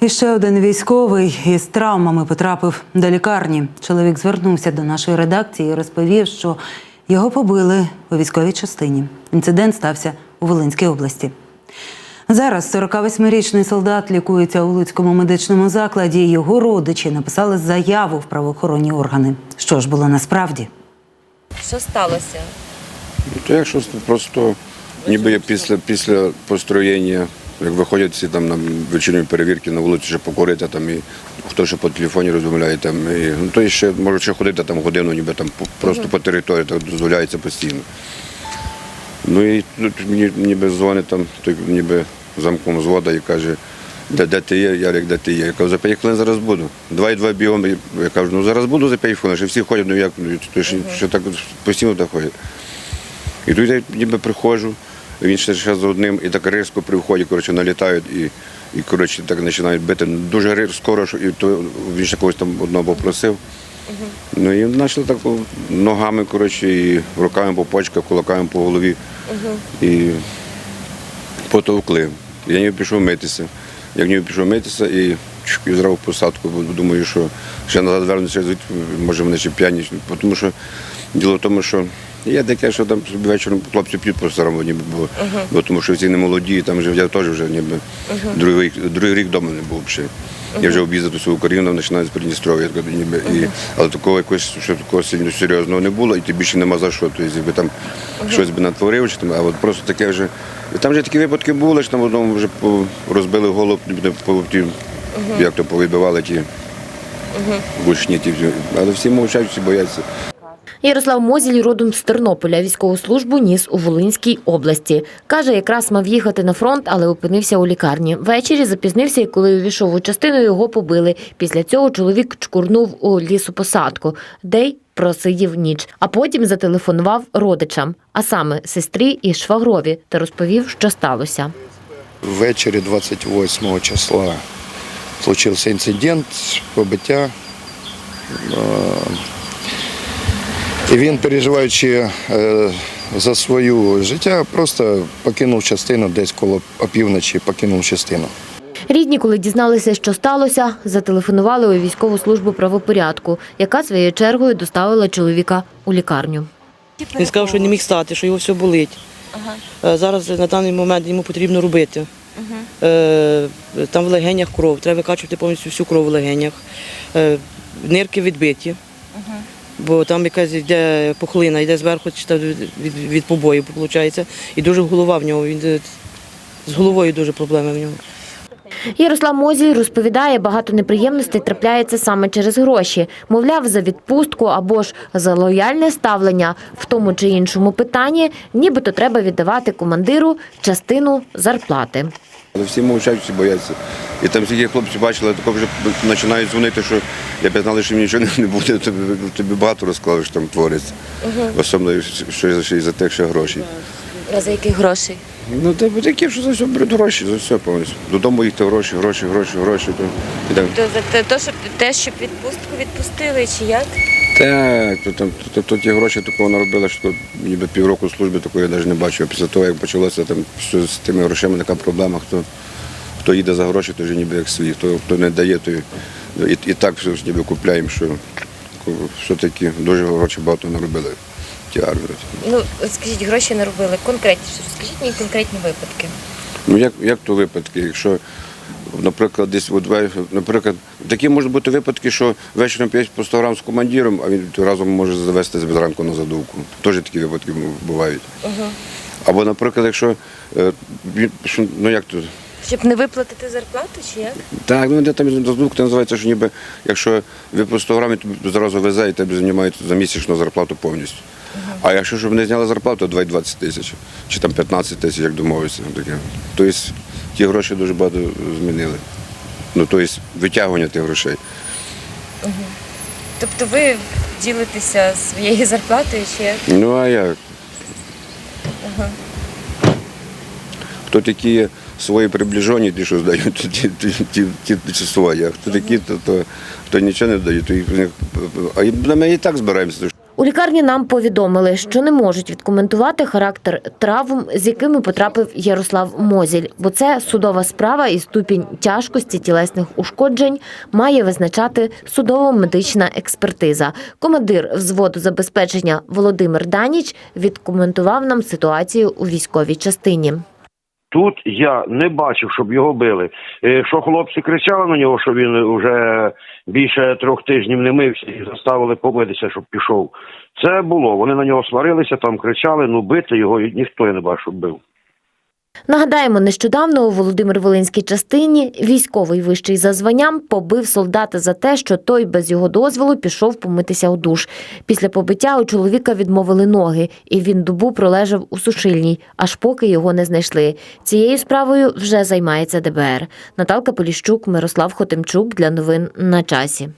І ще один військовий із травмами потрапив до лікарні. Чоловік звернувся до нашої редакції і розповів, що його побили у військовій частині. Інцидент стався у Волинській області. Зараз 48-річний солдат лікується у Луцькому медичному закладі. Його родичі написали заяву в правоохоронні органи. Що ж було насправді? Що сталося? Ну, То якщо просто ніби я після, після построєння, як виходять всі там на вечірні перевірки на вулиці, ще покурити там і хто ще по телефоні розмовляє там, і, ну, то ще може ще ходити там годину, ніби там просто по території, так дозволяється постійно. Ну і тут мені ніби дзвонить там, той ніби замком звода і каже, де, де ти є, Ярик, де ти є. Я кажу, за 5 хвилин зараз буду. Два і два бігом. Я кажу, ну зараз буду за 5 хвилин, що всі ходять, ну як, ну, то ж, що так постійно так ходять. І тут я ніби приходжу, він ще, за одним, і так різко при вході, коротше, налітають і, і коротше, так починають бити. Дуже скоро, і то він ще когось там одного попросив. Ну і почали так ногами, коротше, і руками по почках, кулаками по голові. І потовкли. Я ніби пішов митися. Як ніби пішов митися і, і зразу в посадку, бо думаю, що ще назад звідти, може вони ще п'яні. Тому що діло в тому, що є таке, що там вечором хлопці п'ють по старому ніби було. Бо тому що всі не молоді, там вже я теж вже ніби другий, рік- другий рік вдома не був ще. Я вже об'їздив свою Україну, починаю з Придністров'я, я кажу, ніби, і, але такого якогось, що такого сильно серйозного не було, і ти більше нема за що. Тобто, якби там щось би натворив, чи там, а от просто таке вже. І там вже такі випадки були, що там в одному вже розбили голову, ніби, по, ті, як то повибивали ті гучні ті, але всі мовчать, всі бояться. Ярослав Мозіль родом з Тернополя. Військову службу ніс у Волинській області. Каже, якраз мав їхати на фронт, але опинився у лікарні. Ввечері запізнився, і коли увійшов у частину, його побили. Після цього чоловік чкурнув у лісопосадку, де й просидів ніч. А потім зателефонував родичам, а саме сестрі і швагрові, та розповів, що сталося. Ввечері 28 числа случився інцидент, побиття. І він, переживаючи е, за своє життя, просто покинув частину десь коло опівночі, покинув частину. Рідні, коли дізналися, що сталося, зателефонували у військову службу правопорядку, яка своєю чергою доставила чоловіка у лікарню. Він сказав, що не міг стати, що його все болить. Е, Зараз на даний момент йому потрібно робити. Е, Там в легенях кров, треба викачувати повністю всю кров в легенях. Нирки відбиті, бо там якась йде пухлина, йде зверху від, від, побоїв, виходить. І дуже голова в нього. Він е, з головою дуже проблеми в нього. Ярослав Мозіль розповідає, багато неприємностей трапляється саме через гроші. Мовляв, за відпустку або ж за лояльне ставлення в тому чи іншому питанні, нібито треба віддавати командиру частину зарплати. Але всі мовчать, всі бояться. І там всі хлопці бачили, тако вже починають дзвонити, що я б знали, що нічого не буде, тобі, тобі багато розклали, що там твориться. Особливо, що ще й за тих ще грошей. А за яких грошей? Ну, типу такі, що за все беруть гроші, за все повністю. Додому їхати гроші, гроші, гроші, гроші. То, і так. То за те, щоб те, щоб відпустку відпустили, чи як? Так, то, там, то, то, ті гроші такого наробили, що ніби півроку служби такої я навіть не бачив. Після того, як почалося там що з тими грошима така проблема, хто, хто їде за гроші, то вже ніби як свій, хто, хто не дає, то і, і, і так все ж ніби купляємо, що все-таки дуже гроші багато наробили ті армії. Ну, скажіть, гроші не робили конкретніше. Розкажіть мені конкретні випадки. Ну як, як то випадки, якщо, наприклад, десь от, наприклад, такі можуть бути випадки, що вечором п'ять по 100 грам з командиром, а він разом може завести зранку на задувку. Теж такі випадки бувають. Або, наприклад, якщо е, ну як то. Щоб не виплатити зарплату, чи як? Так, ну де там це називається, що ніби якщо ви по 100 грамів, то зразу везе і тебе знімають за місячну зарплату повністю. А якщо щоб не зняли зарплату, то 2,20 тисяч чи там 15 тисяч, як домовиться. Таке. Тобто ті гроші дуже багато змінили. Ну, тобто витягування тих грошей. Тобто ви ділитеся своєю зарплатою, чи як? Ну а як? Хто такі свої приближені, ті, що здають, ті, ті, ті, ті, ті свої, а хто такі, то, то, то нічого не дають. то їх- А ми і так збираємося. У лікарні нам повідомили, що не можуть відкоментувати характер травм, з якими потрапив Ярослав Мозіль, бо це судова справа і ступінь тяжкості тілесних ушкоджень має визначати судово-медична експертиза. Командир взводу забезпечення Володимир Даніч відкоментував нам ситуацію у військовій частині. Тут я не бачив, щоб його били. Е, Що хлопці кричали на нього, що він вже більше трьох тижнів не мився і заставили побитися, щоб пішов. Це було. Вони на нього сварилися, там кричали, ну бити його ніхто я не бачив, щоб бив. Нагадаємо, нещодавно у Володимир-Волинській частині військовий вищий за званням побив солдата за те, що той без його дозволу пішов помитися у душ. Після побиття у чоловіка відмовили ноги, і він добу пролежав у сушильній, аж поки його не знайшли. Цією справою вже займається ДБР. Наталка Поліщук, Мирослав Хотимчук для новин на часі.